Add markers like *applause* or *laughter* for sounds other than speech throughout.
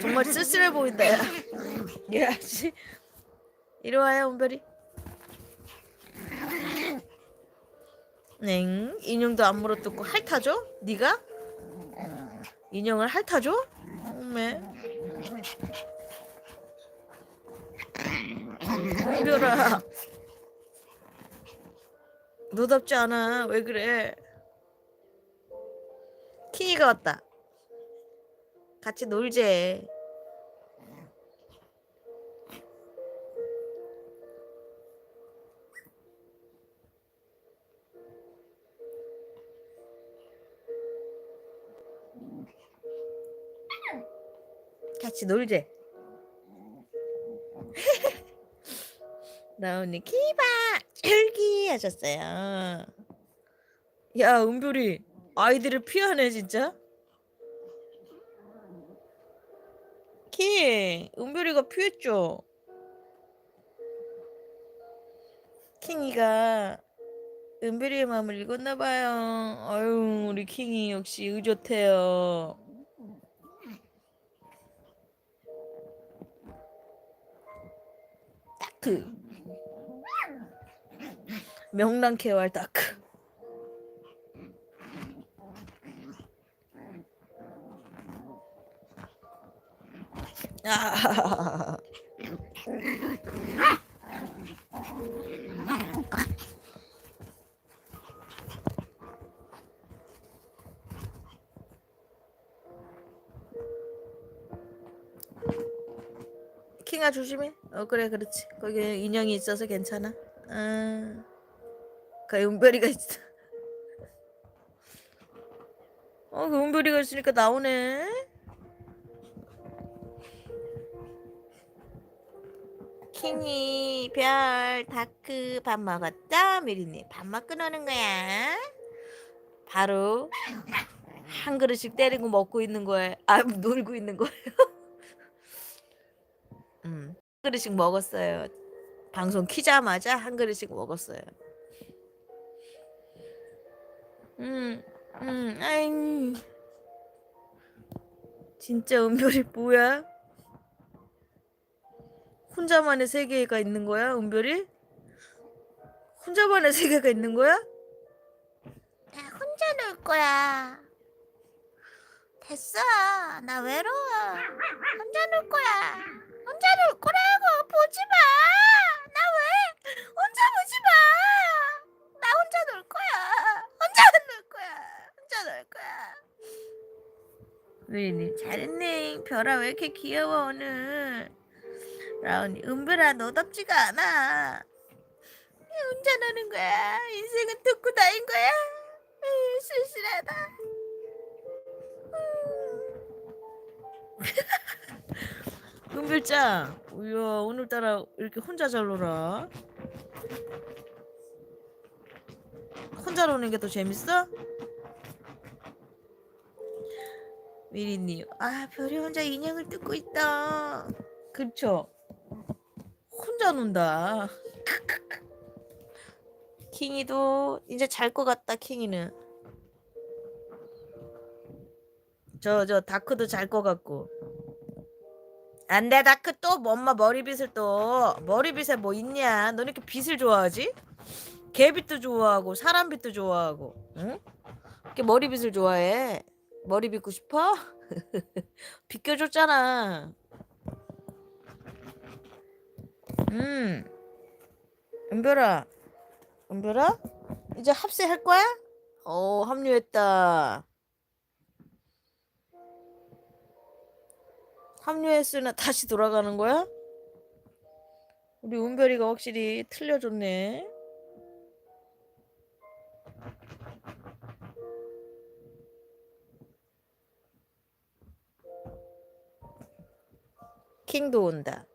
정말 쓸쓸해 보인다 야. 야 씨. 이리 와요 은별이 넹 인형도 안 물어뜯고 핥아줘? 네가? 인형을 핥아줘? 어메 은별아 너답지 않아 왜 그래 킹이가 왔다 같이 놀재 같이 놀재 *laughs* 나오니 키바 쫄기 하셨어요. 야 은별이 아이들을 피하네 진짜 킹 은별이가 피했죠. 킹이가 은별이의 마음을 읽었나 봐요. 아유 우리 킹이 역시 의젓해요. 다크. 명랑 개활 다크 *laughs* 킹아 조심해. 어 그래 그렇지. 거기 인형이 있어서 괜찮아. 아, 그 은별이가 있어. *laughs* 어, 그 은별이가 있으니까 나오네. 킹이 별 다크 밥 먹었다 미리님 밥만 끊어는 거야. 바로 한 그릇씩 때리고 먹고 있는 거예요. 아 *laughs* 놀고 있는 거예요. *laughs* 음, 한 그릇씩 먹었어요. 방송 키자마자 한 그릇씩 먹었어요. 음, 음, 아이, 진짜 은별이 뭐야? 혼자만의 세계가 있는 거야, 은별이? 혼자만의 *laughs* 세계가 있는 거야? 나 혼자 놀 거야. 됐어. 나 외로워. 혼자 놀 거야. 혼자 놀 거라고. 보지 마. 나 왜? 혼자 보지 마. 나 혼자 놀 거야. 혼자 *laughs* 놀 거야. 혼자 놀 거야. 미리님 잘했네. 별아 왜 이렇게 귀여워 오늘? 라온이 은별아 너답지가 않아. 혼자 노는 거야. 인생은 듣고 다닌 거야. 에이, 쓸쓸하다. *laughs* 은별짱, 이야 오늘따라 이렇게 혼자 잘 놀아? 혼자 노는 게 더 재밌어? 미리님, 아 별이 혼자 인형을 뜯고 있다. 그쵸? 혼자 논다. 킹이도 이제 잘 것 같다. 킹이는. 저 저 다크도 잘 것 같고. 안돼 다크 또 뭐, 엄마 머리빗을 또 머리빗에 뭐 있냐? 너 이렇게 빗을 좋아하지? 개빗도 좋아하고 사람빗도 좋아하고, 응? 이렇게 머리빗을 좋아해? 머리 빗고 싶어? *laughs* 비껴줬잖아. 음, 은별아, 은별아, 이제 합세할 거야? 어, 합류했다. 합류했으나 다시 돌아가는 거야? 우리 은별이가 확실히 틀려줬네. 킹도 온다.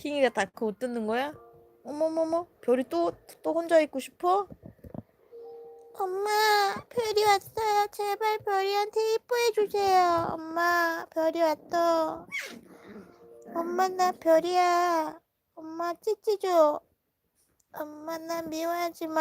킹이가 다크 옷 뜯는 거야? 어머머머, 별이 또, 또 혼자 있고 싶어? 엄마, 별이 왔어요. 제발 별이한테 이뻐해 주세요. 엄마, 별이 왔어. 엄마, 나 별이야. 엄마, 찌찌 줘. 엄마, 나 미워하지 마.